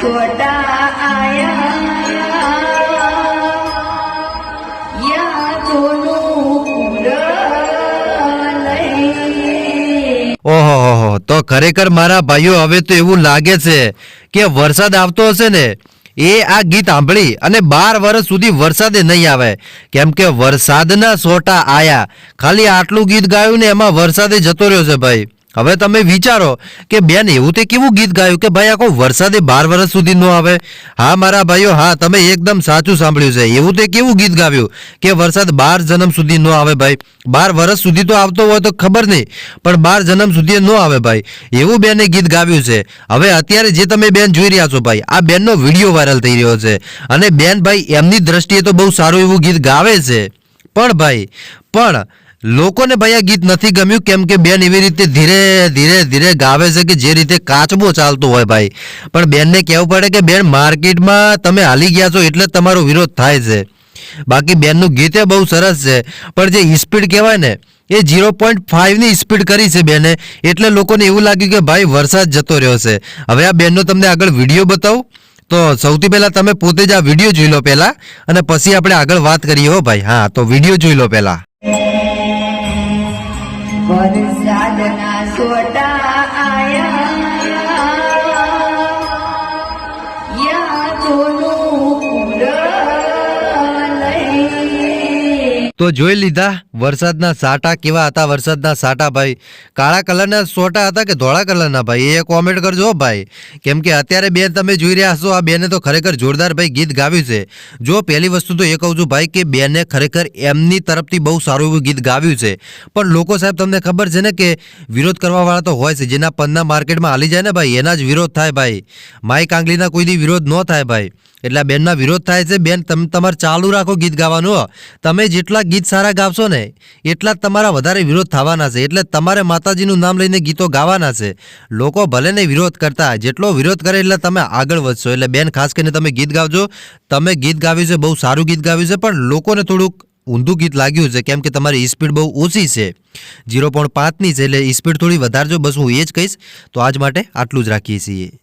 સોટા આયા યાદોનું ઓહો તો ખરેખર મારા ભાઈઓ, હવે તો એવું લાગે છે કે વરસાદ આવતો હશે ને, એ આ ગીત સાંભળી અને બાર વર્ષ સુધી વરસાદે નહીં આવે. કેમ કે વરસાદના સોટા આયા. ખાલી આટલું ગીત ગાયું ને એમાં વરસાદે જતો રહ્યો છે ભાઈ. હવે તમે વિચારો કે બેન, એવું તે કેવું ગીત ગાયું કે ભાઈ આખો વરસાદે બાર વર્ષ સુધી ન આવે? હા, મારા ભાઈઓ, હા, તમે એકદમ સાચું સાંભળ્યું છે. એવું તે કેવું ગીત ગાવ્યું કે વરસાદ બાર જન્મ સુધી ન આવે ભાઈ? બાર વર્ષ સુધી તો આવતો હોય તો ખબર નહીં, પણ બાર જન્મ સુધી ન આવે ભાઈ. એવું બેને ગીત ગાવ્યું છે. હવે અત્યારે જે તમે બેન જોઈ રહ્યા છો ભાઈ, આ બેનનો વીડિયો વાયરલ થઈ રહ્યો છે. અને બેન ભાઈ, એમની દ્રષ્ટિએ તો બહુ સારું એવું ગીત ગાવે છે. પણ ભાઈ, પણ લોકોને ભાઈ આ ગીત નથી ગમ્યું, કેમ કે બેન એવી રીતે ધીરે ધીરે ધીરે ગાવે છે કે જે રીતે કાચબો ચાલતો હોય ભાઈ. પણ બેનને કહેવું પડે કે બેન, માર્કેટમાં તમે હાલી ગયા છો એટલે તમારો વિરોધ થાય છે. બાકી બેનનું ગીત એ બહુ સરસ છે. પણ જે સ્પીડ કહેવાય ને, એ ઝીરો પોઈન્ટ ફાઇવની સ્પીડ કરી છે બેને, એટલે લોકોને એવું લાગ્યું કે ભાઈ વરસાદ જતો રહ્યો છે. હવે આ બેનનો તમને આગળ વીડિયો બતાવું. તો સૌથી પહેલાં તમે પોતે જ આ વીડિયો જોઈ લો પહેલાં, અને પછી આપણે આગળ વાત કરીએ હો ભાઈ. હા, તો વીડિયો જોઈ લો પહેલા. વરસાદના સોટા તો જોઈ લીધા, વરસાદના સાટા કેવા હતા? વરસાદના સાટા ભાઈ, કાળા કલરના સોટા હતા કે ધોળા કલરના ભાઈ? એ કોમેન્ટ કરજો ભાઈ. કેમ કે અત્યારે બેન તમે જોઈ રહ્યા છો આ બેને તો ખરેખર જોરદાર ભાઈ ગીત ગાવ્યું છે. જો પહેલી વસ્તુ તો એ કહું છું ભાઈ કે બેને ખરેખર એમની તરફથી બહુ સારું એવું ગીત ગાવ્યું છે. પણ લોકો સાહેબ તમને ખબર છે ને કે વિરોધ કરવાવાળા તો હોય છે, જેના પંદના માર્કેટમાં હાલી જાય ને ભાઈ, એના જ વિરોધ થાય ભાઈ. માઇક આંગલીના કોઈ દી વિરોધ ન થાય ભાઈ. એટલે બેનના વિરોધ થાય છે. બેન, તમે, તમારે ચાલુ રાખો ગીત ગાવાનું. તમે જેટલા ગીત સારા ગાવશો ને, એટલા જ તમારા વધારે વિરોધ થવાના છે. એટલે તમારે માતાજીનું નામ લઈને ગીતો ગાવાના છે. લોકો ભલે ને વિરોધ કરતા, જેટલો વિરોધ કરે એટલે તમે આગળ વધશો. એટલે બેન, ખાસ કરીને તમે ગીત ગાવજો. તમે ગીત ગાવ્યું છે, બહુ સારું ગીત ગાવ્યું છે, પણ લોકોને થોડુંક ઊંધું ગીત લાગ્યું છે, કેમ કે તમારી સ્પીડ બહુ ઓછી છે. ઝીરો પોઈન્ટ પાંચની છે, એટલે સ્પીડ થોડી વધારજો. બસ હું એ જ કહીશ. તો આજ માટે આટલું જ રાખીએ છીએ.